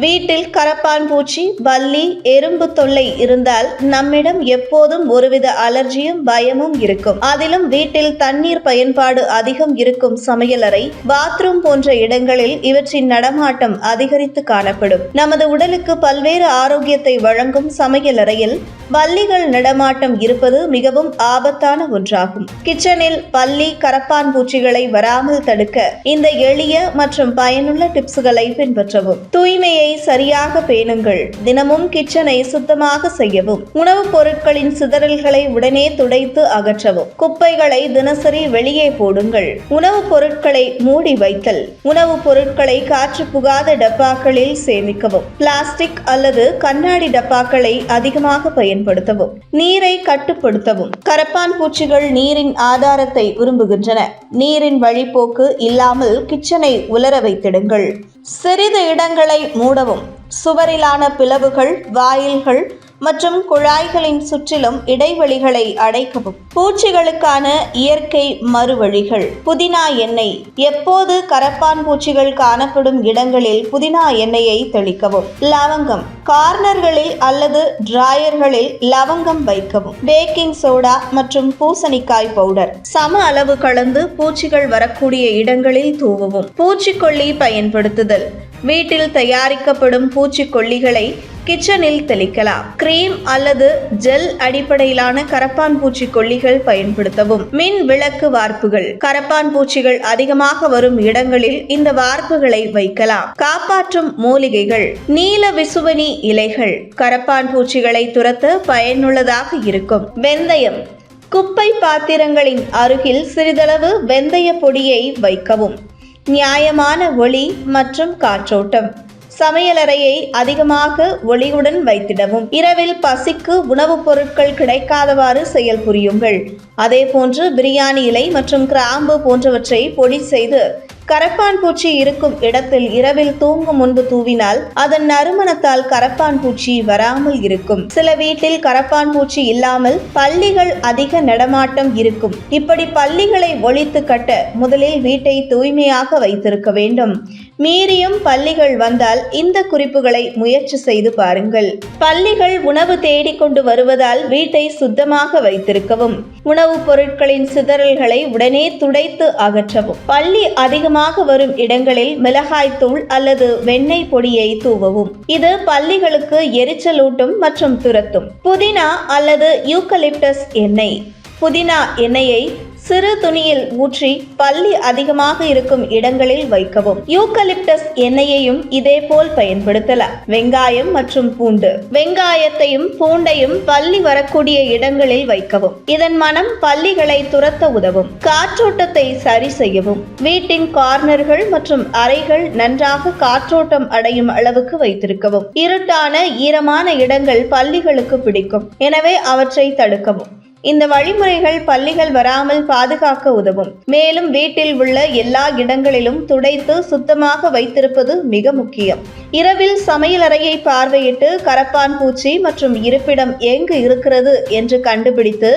வீட்டில் கரப்பான் பூச்சி பல்லி எறும்பு தொல்லை இருந்தால் நம்மிடம் எப்போதும் ஒருவித அலர்ஜியும் பயமும் இருக்கும். அதிலும் வீட்டில் தண்ணீர் பயன்பாடு அதிகம் இருக்கும் சமையலறை பாத்ரூம் போன்ற இடங்களில் இவற்றின் நடமாட்டம் அதிகரித்து காணப்படும். நமது உடலுக்கு பல்வேறு ஆரோக்கியத்தை வழங்கும் சமையலறையில் பல்லிகள் நடமாட்டம் இருப்பது மிகவும் ஆபத்தான ஒன்றாகும். கிச்சனில் பல்லி கரப்பான் பூச்சிகளை வராமல் தடுக்க இந்த எளிய மற்றும் பயனுள்ள டிப்ஸ்களை பின்பற்றவும். தூய்மையை சரியாக பேணுங்கள். தினமும் கிச்சனை சுத்தமாக செய்யவும் உணவுப் பொருட்களின் சிதறல்களை உடனே துடைத்து அகற்றவும். குப்பைகளை தினசரி வெளியே போடுங்கள். உணவுப் பொருட்களை மூடி வைத்தல் உணவுப் பொருட்களை காற்று புகாத டப்பாக்களில் சேமிக்கவும். பிளாஸ்டிக் அல்லது கண்ணாடி டப்பாக்களை அதிகமாக பயன்படுத்தவும். நீரை கட்டுப்படுத்தவும். கரப்பான் பூச்சிகள் நீரின் ஆதாரத்தை விரும்புகின்றன. நீரின் வழிப்போக்கு இல்லாமல் கிச்சனை உலர வைத்திடுங்கள். சிறிது இடங்களை மூடவும். சுவரிலான பிளவுகள் வாயில்கள் மற்றும் குழாய்களின் சுற்றிலும் இடைவெளிகளை அடைக்கவும். பூச்சிகளுக்கான இயற்கை மறுவழிகள். புதினா எண்ணெய். எப்போது கரப்பான் பூச்சிகள் காணப்படும் இடங்களில் புதினா எண்ணெயை தெளிக்கவும். லவங்கம். கார்னர்களில் அல்லது டிராயர்களில் லவங்கம் வைக்கவும். பேக்கிங் சோடா மற்றும் பூசணிக்காய் பவுடர். சம அளவு கலந்து பூச்சிகள் வரக்கூடிய இடங்களில் தூவவும். பூச்சிக்கொல்லி பயன்படுத்துதல். வீட்டில் தயாரிக்கப்படும் பூச்சிக்கொல்லிகளை கிச்சனில் தெளிக்கலாம். கிரீம் அல்லது ஜெல் அடிப்படையிலான கரப்பான் பூச்சி கொல்லிகள் பயன்படுத்தவும். மின் விளக்கு வார்ப்புகள். கரப்பான் பூச்சிகள் அதிகமாக வரும் இடங்களில் இந்த வார்ப்புகளை வைக்கலாம். காப்பாற்றும் மூலிகைகள். நீல விசுவனி இலைகள். கரப்பான் பூச்சிகளை துரத்த பயனுள்ளதாக இருக்கும். வெந்தயம். குப்பை பாத்திரங்களின் அருகில் சிறிதளவு வெந்தய பொடியை வைக்கவும். நியாயமான ஒளி மற்றும் காற்றோட்டம். சமையலறையை அதிகமாக ஒளியுடன் வைத்திடவும். இரவில் பசிக்கு உணவுப் பொருட்கள் கிடைக்காதவாறு செயல் புரியுங்கள். அதேபோன்று பிரியாணி இலை மற்றும் கிராம்பு போன்றவற்றை பொடி செய்து கரப்பான் பூச்சி இருக்கும் இடத்தில் இரவில் தூங்கும் முன்பு தூவினால் அதன் நறுமணத்தால் கரப்பான் பூச்சி வராமல் இருக்கும். சில வீட்டில் கரப்பான் பூச்சி இல்லாமல் பள்ளிகள் அதிக நடமாட்டம் இருக்கும். இப்படி பள்ளிகளை ஒழித்து கட்ட முதலில் வீட்டை தூய்மையாக வைத்திருக்க வேண்டும். மீறியும் பள்ளிகள் வந்தால் இந்த குறிப்புகளை முயற்சி செய்து பாருங்கள். பள்ளிகள் உணவு தேடிக்கொண்டு வருவதால் வீட்டை சுத்தமாக வைத்திருக்கவும் உணவுப் பொருட்களின் சிதறல்களை உடனே துடைத்து அகற்றவும். பள்ளி அதிகம் அதிகமாக வரும் இடங்களில் மிளகாய்த்தூள் அல்லது வெண்ணெய் பொடியை தூவவும். இது பள்ளிகளுக்கு எரிச்சலூட்டும் மற்றும் துரத்தும். புதினா அல்லது யூக்கலிப்டஸ் எண்ணெய். புதினா எண்ணெயை சிறு துணியில் ஊற்றி பள்ளி அதிகமாக இருக்கும் இடங்களில் வைக்கவும். யூக்கலிப்டஸ் எண்ணெயையும் இதேபோல் பயன்படுத்தலாம் வெங்காயம் மற்றும் பூண்டு. வெங்காயத்தையும் பூண்டையும் பள்ளி வரக்கூடிய இடங்களில் வைக்கவும். இதன் மனம் பள்ளிகளை துரத்த உதவும். காற்றோட்டத்தை சரி செய்யவும். வீட்டின் கார்னர்கள் மற்றும் அறைகள் நன்றாக காற்றோட்டம் அடையும் அளவுக்கு வைத்திருக்கவும். இருட்டான ஈரமான இடங்கள் பள்ளிகளுக்கு பிடிக்கும். எனவே அவற்றை தடுக்கவும். இந்த வழிமுறைகள் பள்ளிகள் வராமல் பாதுகாக்க உதவும். மேலும் வீட்டில் உள்ள எல்லா இடங்களிலும் துடைத்து சுத்தமாக வைத்திருப்பது மிக முக்கியம். இரவில் சமையலறையை பார்வையிட்டு கரப்பான் பூச்சி மற்றும் இருப்பிடம் எங்கு இருக்கிறது என்று கண்டுபிடித்து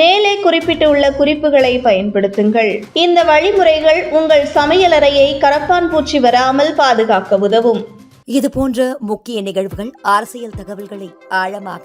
மேலே குறிப்பிட்டுள்ள குறிப்புகளை பயன்படுத்துங்கள். இந்த வழிமுறைகள் உங்கள் சமையலறையை கரப்பான் பூச்சி வராமல் பாதுகாக்க உதவும். இது போன்ற முக்கிய நிகழ்வுகள் அரசியல் தகவல்களை ஆழமாக